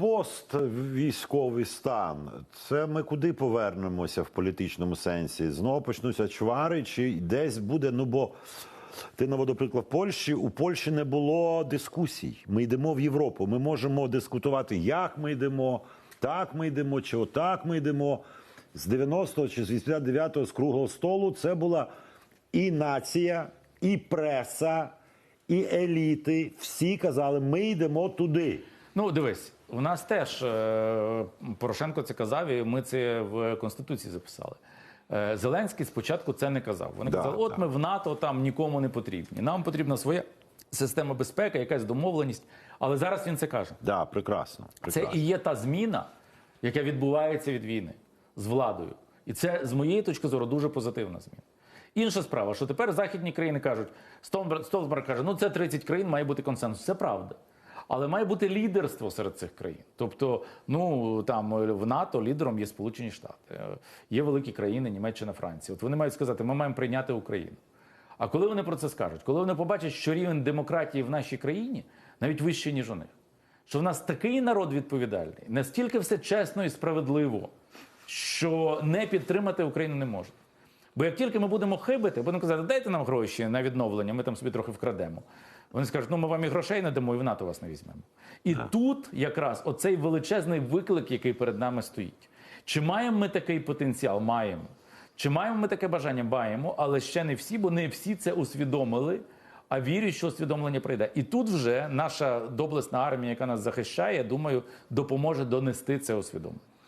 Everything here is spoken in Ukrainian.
поствійськовий стан. Це ми куди повернемося в політичному сенсі? Знову почнуться чвари, чи десь буде. Ну бо ти наводив приклад Польщі. У Польщі не було дискусій. Ми йдемо в Європу. Ми можемо дискутувати, як ми йдемо, так ми йдемо, чи отак ми йдемо. З 90-го чи з 89-го з круглого столу це була і нація, і преса, і еліти. Всі казали, ми йдемо туди. Ну, дивись, у нас теж е, Порошенко це казав, і ми це в Конституції записали. Е, Зеленський спочатку це не казав. Вони Да, казали, от да. ми в НАТО там нікому не потрібні. Нам потрібна своя система безпеки, якась домовленість. Але зараз він це каже. Да, прекрасно. Це і є та зміна, яка відбувається від війни з владою. І це, з моєї точки зору, дуже позитивна зміна. Інша справа, що тепер західні країни кажуть, Столберг каже, ну це 30 країн, має бути консенсус. Це правда. Але має бути лідерство серед цих країн. Тобто, ну там в НАТО лідером є Сполучені Штати, е, є великі країни, Німеччина, Франція. От вони мають сказати, ми маємо прийняти Україну. А коли вони про це скажуть, коли вони побачать, що рівень демократії в нашій країні навіть вищий, ніж у них, що в нас такий народ відповідальний, настільки все чесно і справедливо, що не підтримати Україну не можна. Бо як тільки ми будемо хибити, будемо казати, дайте нам гроші на відновлення, ми там собі трохи вкрадемо. Вони скажуть, ну ми вам і грошей не дамо, і в НАТО вас не візьмемо. І тут якраз оцей величезний виклик, який перед нами стоїть. Чи маємо ми такий потенціал? Маємо. Чи маємо ми таке бажання? Маємо, але ще не всі, бо не всі це усвідомили, а вірять, що усвідомлення прийде. І тут вже наша доблесна армія, яка нас захищає, я думаю, допоможе донести це усвідомлення.